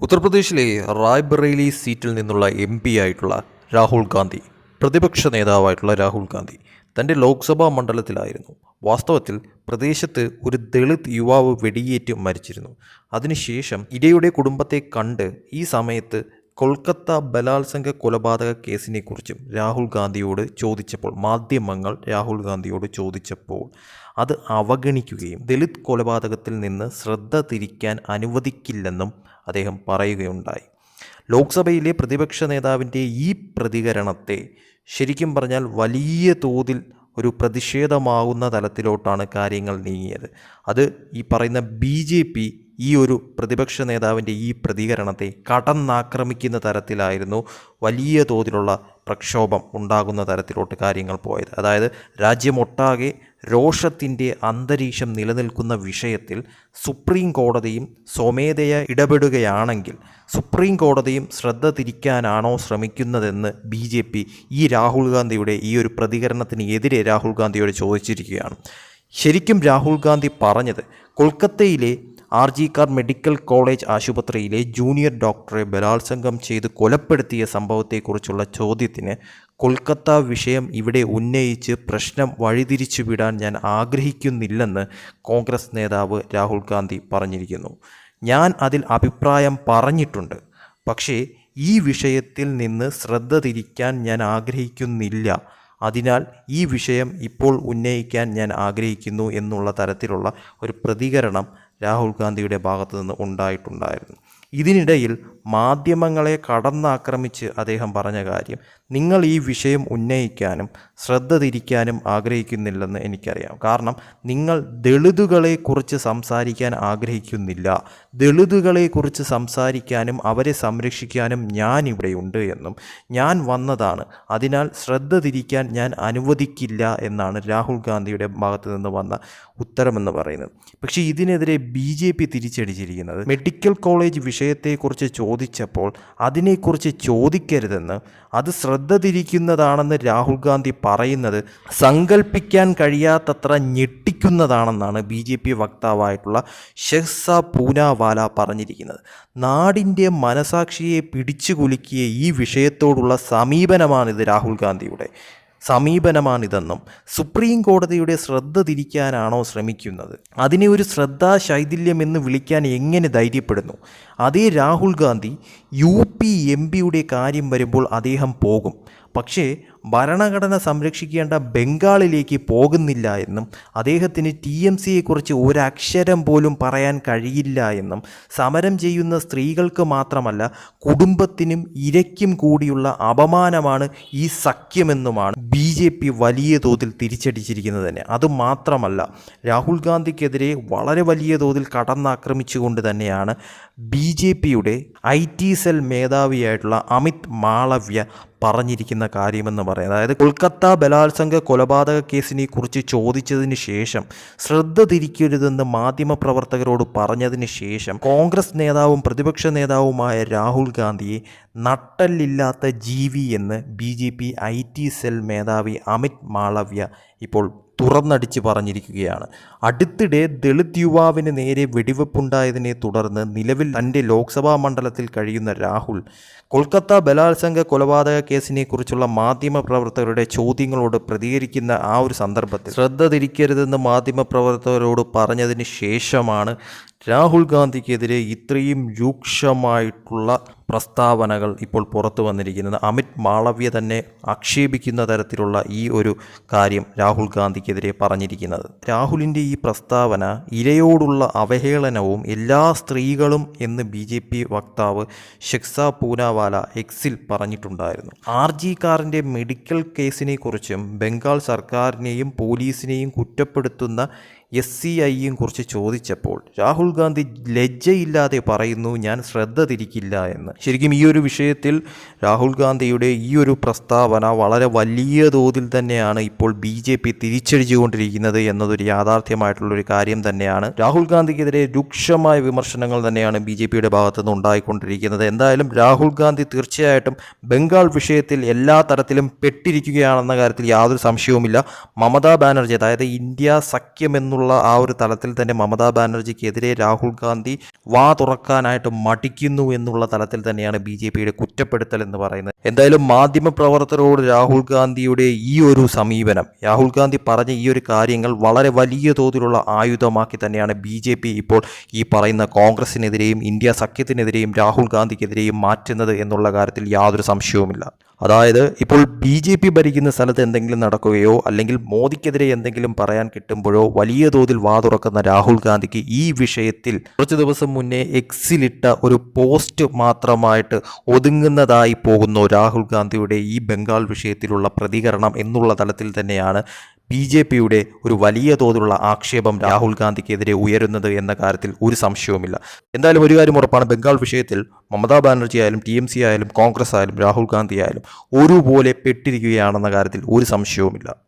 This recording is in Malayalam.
ഉത്തർപ്രദേശിലെ റായ്ബറേലി സീറ്റിൽ നിന്നുള്ള എം പി ആയിട്ടുള്ള രാഹുൽ ഗാന്ധി പ്രതിപക്ഷ നേതാവായിട്ടുള്ള രാഹുൽ ഗാന്ധി തന്റെ ലോക്സഭാ മണ്ഡലത്തിലായിരുന്നു. വാസ്തവത്തിൽ പ്രദേശത്ത് ഒരു ദളിത് യുവാവ് വെടിയേറ്റ് മരിച്ചിരുന്നു. അതിനുശേഷം ഇരയുടെ കുടുംബത്തെ കണ്ട് ഈ സമയത്ത് കൊൽക്കത്ത ബലാത്സംഗ കൊലപാതക കേസിനെക്കുറിച്ചും രാഹുൽ ഗാന്ധിയോട് ചോദിച്ചപ്പോൾ മാധ്യമങ്ങൾ രാഹുൽ ഗാന്ധിയോട് ചോദിച്ചപ്പോൾ അത് അവഗണിക്കുകയും ദളിത് കൊലപാതകത്തിൽ നിന്ന് ശ്രദ്ധ തിരിക്കാൻ അനുവദിക്കില്ലെന്നും അദ്ദേഹം പറയുകയുണ്ടായി. ലോക്സഭയിലെ പ്രതിപക്ഷ നേതാവിന്റെ ഈ പ്രതികരണത്തെ ശരിക്കും പറഞ്ഞാൽ വലിയ തോതിൽ ഒരു പ്രതിഷേധമാകുന്ന തലത്തിലോട്ടാണ് കാര്യങ്ങൾ നീങ്ങിയത്. അത് ഈ പറയുന്ന ബി ജെ പി ഈ ഒരു പ്രതിപക്ഷ നേതാവിന്റെ ഈ പ്രതികരണത്തെ കടന്നാക്രമിക്കുന്ന തരത്തിലായിരുന്നു വലിയ തോതിലുള്ള പ്രക്ഷോഭം ഉണ്ടാകുന്ന തരത്തിലോട്ട് കാര്യങ്ങൾ പോയത്. അതായത് രാജ്യമൊട്ടാകെ രോഷത്തിന്റെ അന്തരീക്ഷം നിലനിൽക്കുന്ന വിഷയത്തിൽ സുപ്രീം കോടതിയും സ്വമേധയ ഇടപെടുകയാണെങ്കിൽ സുപ്രീം കോടതിയും ശ്രദ്ധ തിരിക്കാനാണോ ശ്രമിക്കുന്നതെന്ന് ബി ജെ പി ഈ രാഹുൽ ഗാന്ധിയുടെ ഈ ഒരു പ്രതികരണത്തിന് എതിരെ രാഹുൽ ഗാന്ധിയോട് ചോദിച്ചിരിക്കുകയാണ്. ശരിക്കും രാഹുൽ ഗാന്ധി പറഞ്ഞത് കൊൽക്കത്തയിലെ R G Kar medical college ആശുപത്രിയിലെ ജൂനിയർ ഡോക്ടറെ ബലാത്സംഗം ചെയ്ത് കൊലപ്പെടുത്തിയ സംഭവത്തെക്കുറിച്ചുള്ള ചോദ്യത്തിന് കൊൽക്കത്ത വിഷയം ഇവിടെ ഉന്നയിച്ച് പ്രശ്നം വഴിതിരിച്ചു വിടാൻ ഞാൻ ആഗ്രഹിക്കുന്നില്ലെന്ന് കോൺഗ്രസ് നേതാവ് രാഹുൽ ഗാന്ധി പറഞ്ഞിരിക്കുന്നു. ഞാൻ അതിൽ അഭിപ്രായം പറഞ്ഞിട്ടുണ്ട്. പക്ഷേ ഈ വിഷയത്തിൽ നിന്ന് ശ്രദ്ധ തിരിക്കാൻ ഞാൻ ആഗ്രഹിക്കുന്നില്ല. അതിനാൽ ഈ വിഷയം ഇപ്പോൾ ഉന്നയിക്കാൻ ഞാൻ ആഗ്രഹിക്കുന്നു എന്നുള്ള തരത്തിലുള്ള ഒരു പ്രതികരണം രാഹുൽ ഗാന്ധിയുടെ ഭാഗത്തു നിന്ന് ഉണ്ടായിട്ടുണ്ടായിരുന്നു. ഇതിനിടയിൽ മാധ്യമങ്ങളെ കടന്നാക്രമിച്ച് അദ്ദേഹം പറഞ്ഞ കാര്യം നിങ്ങൾ ഈ വിഷയം ഉന്നയിക്കാനും ശ്രദ്ധ തിരിക്കാനും ആഗ്രഹിക്കുന്നില്ലെന്ന് എനിക്കറിയാം. കാരണം നിങ്ങൾ ദളിതുകളെക്കുറിച്ച് സംസാരിക്കാൻ ആഗ്രഹിക്കുന്നില്ല. ദളിതുകളെക്കുറിച്ച് സംസാരിക്കാനും അവരെ സംരക്ഷിക്കാനും ഞാൻ ഇവിടെയുണ്ട് എന്നും ഞാൻ വന്നതാണ്. അതിനാൽ ശ്രദ്ധ തിരിക്കാൻ ഞാൻ അനുവദിക്കില്ല എന്നാണ് രാഹുൽ ഗാന്ധിയുടെ ഭാഗത്തു നിന്ന് വന്ന ഉത്തരമെന്ന് പറയുന്നത്. പക്ഷേ ഇതിനെതിരെ ബി ജെ പി തിരിച്ചടിച്ചിരിക്കുന്നത്. മെഡിക്കൽ കോളേജ് വിഷയത്തെക്കുറിച്ച് ചോദിച്ചപ്പോൾ അതിനെക്കുറിച്ച് ചോദിക്കരുതെന്ന് അത് ശ്രദ്ധ തിരിക്കുന്നതാണെന്ന് രാഹുൽ ഗാന്ധി പറയുന്നത് സങ്കല്പിക്കാൻ കഴിയാത്തത്ര ഞെട്ടിക്കുന്നതാണെന്നാണ് ബി ജെ പി വക്താവായിട്ടുള്ള ഷെഹ്സ പൂനാവാല പറഞ്ഞിരിക്കുന്നത്. നാടിന്റെ മനസാക്ഷിയെ പിടിച്ചു കുലുക്കിയ ഈ വിഷയത്തോടുള്ള സമീപനമാണിത് രാഹുൽ ഗാന്ധിയുടെ. സമീപനമാണിതെന്നും സുപ്രീം കോടതിയുടെ ശ്രദ്ധ തിരിക്കാനാണോ ശ്രമിക്കുന്നത്? അതിനെ ഒരു ശ്രദ്ധാശൈഥില്യം എന്ന് വിളിക്കാൻ എങ്ങനെ ധൈര്യപ്പെടുന്നു? അതേ Rahul Gandhi U P M പിയുടെ കാര്യം വരുമ്പോൾ അദ്ദേഹം പോകും. പക്ഷേ ഭരണഘടന സംരക്ഷിക്കേണ്ട ബംഗാളിലേക്ക് പോകുന്നില്ല എന്നും അദ്ദേഹത്തിന് ടി എം സിയെക്കുറിച്ച് ഒരക്ഷരം പോലും പറയാൻ കഴിയില്ല എന്നും സമരം ചെയ്യുന്ന സ്ത്രീകൾക്ക് മാത്രമല്ല കുടുംബത്തിനും ഇരയ്ക്കും കൂടിയുള്ള അപമാനമാണ് ഈ സഖ്യമെന്നുമാണ് ബി ജെ പി വലിയ തോതിൽ തിരിച്ചടിച്ചിരിക്കുന്നത് തന്നെ. അതുമാത്രമല്ല രാഹുൽ ഗാന്ധിക്കെതിരെ വളരെ വലിയ തോതിൽ കടന്നാക്രമിച്ചുകൊണ്ട് തന്നെയാണ് ബി ജെ പിയുടെ ഐ ടി സെൽ മേധാവിയായിട്ടുള്ള അമിത് മാളവ്യ പറഞ്ഞിരിക്കുന്ന കാര്യമെന്ന് പറയുന്നത് അതായത് കൊൽക്കത്ത ബലാത്സംഗ കൊലപാതക കേസിനെ കുറിച്ച് ചോദിച്ചതിന് ശേഷം ശ്രദ്ധ തിരിക്കരുതെന്ന് മാധ്യമപ്രവർത്തകരോട് പറഞ്ഞതിന് ശേഷം കോൺഗ്രസ് നേതാവും പ്രതിപക്ഷ നേതാവുമായ രാഹുൽ ഗാന്ധിയെ നട്ടല്ലില്ലാത്ത ജീവി എന്ന് B J P I T cell മേധാവി അമിത് മാളവ്യ ഇപ്പോൾ തുറന്നടിച്ച് പറഞ്ഞിരിക്കുകയാണ്. അടുത്തിടെ ദളിത് യുവാവിന് നേരെ വെടിവെപ്പുണ്ടായതിനെ തുടർന്ന് നിലവിൽ തന്റെ ലോക്സഭാ മണ്ഡലത്തിൽ കഴിയുന്ന രാഹുൽ കൊൽക്കത്ത ബലാത്സംഗ കൊലപാതക കേസിനെക്കുറിച്ചുള്ള മാധ്യമപ്രവർത്തകരുടെ ചോദ്യങ്ങളോട് പ്രതികരിക്കുന്ന ആ ഒരു സന്ദർഭത്തിൽ ശ്രദ്ധ തിരിക്കരുതെന്ന് മാധ്യമപ്രവർത്തകരോട് പറഞ്ഞതിന് ശേഷമാണ് രാഹുൽ ഗാന്ധിക്കെതിരെ ഇത്രയും രൂക്ഷമായിട്ടുള്ള പ്രസ്താവനകൾ ഇപ്പോൾ പുറത്തു വന്നിരിക്കുന്നത്. അമിത് മാളവ്യ തന്നെ ആക്ഷേപിക്കുന്ന തരത്തിലുള്ള ഈ ഒരു കാര്യം രാഹുൽ ഗാന്ധിക്കെതിരെ പറഞ്ഞിരിക്കുന്നത്. രാഹുലിന്റെ ഈ പ്രസ്താവന ഇരയോടുള്ള അവഹേളനവും എല്ലാ സ്ത്രീകളും എന്ന് ബി ജെ പി വക്താവ് ഷെക്സ പൂനാവാല എക്സിൽ പറഞ്ഞിട്ടുണ്ടായിരുന്നു. ആർ ജി കാറിന്റെ മെഡിക്കൽ കേസിനെക്കുറിച്ചും ബംഗാൾ സർക്കാരിനെയും പോലീസിനെയും കുറ്റപ്പെടുത്തുന്ന എസ് സി ഐയും കുറിച്ച് ചോദിച്ചപ്പോൾ രാഹുൽ ഗാന്ധി ലജ്ജയില്ലാതെ പറയുന്നു ഞാൻ ശ്രദ്ധ തിരിക്കില്ല എന്ന്. ശരിക്കും ഈ ഒരു വിഷയത്തിൽ രാഹുൽ ഗാന്ധിയുടെ ഈ ഒരു പ്രസ്താവന വളരെ വലിയ തോതിൽ തന്നെയാണ് ഇപ്പോൾ ബി ജെ പി തിരിച്ചടിച്ചുകൊണ്ടിരിക്കുന്നത് എന്നതൊരു യാഥാർത്ഥ്യമായിട്ടുള്ളൊരു കാര്യം തന്നെയാണ്. രാഹുൽ ഗാന്ധിക്കെതിരെ രൂക്ഷമായ വിമർശനങ്ങൾ തന്നെയാണ് ബി ജെ പിയുടെ ഭാഗത്തു നിന്ന് ഉണ്ടായിക്കൊണ്ടിരിക്കുന്നത്. എന്തായാലും രാഹുൽ ഗാന്ധി തീർച്ചയായിട്ടും ബംഗാൾ വിഷയത്തിൽ എല്ലാ തരത്തിലും പെട്ടിരിക്കുകയാണെന്ന കാര്യത്തിൽ യാതൊരു സംശയവുമില്ല. മമതാ ബാനർജി അതായത് ഇന്ത്യ സഖ്യമെന്നുള്ള എന്നുള്ള ആ ഒരു തലത്തിൽ തന്നെ മമതാ ബാനർജിക്കെതിരെ രാഹുൽ ഗാന്ധി വാ തുറക്കാനായിട്ട് മടിക്കുന്നു എന്നുള്ള തലത്തിൽ തന്നെയാണ് ബി ജെ പിയുടെ കുറ്റപ്പെടുത്തൽ എന്ന് പറയുന്നത്. എന്തായാലും മാധ്യമ പ്രവർത്തകരോട് രാഹുൽ ഗാന്ധിയുടെ ഈ ഒരു സമീപനം രാഹുൽ ഗാന്ധി പറഞ്ഞ ഈ ഒരു കാര്യങ്ങൾ വളരെ വലിയ തോതിലുള്ള ആയുധമാക്കി തന്നെയാണ് ബി ജെ പി ഇപ്പോൾ ഈ പറയുന്ന കോൺഗ്രസിനെതിരെയും ഇന്ത്യ സഖ്യത്തിനെതിരെയും രാഹുൽ ഗാന്ധിക്കെതിരെയും മാറ്റുന്നത് എന്നുള്ള കാര്യത്തിൽ യാതൊരു സംശയവുമില്ല. അതായത് ഇപ്പോൾ ബി ജെ പി ഭരിക്കുന്ന സ്ഥലത്ത് എന്തെങ്കിലും നടക്കുകയോ അല്ലെങ്കിൽ മോദിക്കെതിരെ എന്തെങ്കിലും പറയാൻ കിട്ടുമ്പോഴോ വലിയ തോതിൽ വാതുറക്കുന്ന രാഹുൽ ഗാന്ധിക്ക് ഈ വിഷയത്തിൽ കുറച്ച് ദിവസം മുന്നേ എക്സിലിട്ട ഒരു പോസ്റ്റ് മാത്രമായിട്ട് ഒതുങ്ങുന്നതായി പോകുന്നു രാഹുൽ ഗാന്ധിയുടെ ഈ ബംഗാൾ വിഷയത്തിലുള്ള പ്രതികരണം എന്നുള്ള തലത്തിൽ തന്നെയാണ് ബി ജെ പിയുടെ ഒരു വലിയ തോതിലുള്ള ആക്ഷേപം രാഹുൽ ഗാന്ധിക്കെതിരെ ഉയരുന്നത് എന്ന കാര്യത്തിൽ ഒരു സംശയവുമില്ല. എന്തായാലും ഒരു കാര്യം ഉറപ്പാണ് ബംഗാൾ വിഷയത്തിൽ മമതാ ബാനർജി ആയാലും ടി എം സി ആയാലും കോൺഗ്രസ് ആയാലും രാഹുൽ ഗാന്ധി ആയാലും ഒരുപോലെ പെട്ടിരിക്കുകയാണെന്ന കാര്യത്തിൽ ഒരു സംശയവുമില്ല.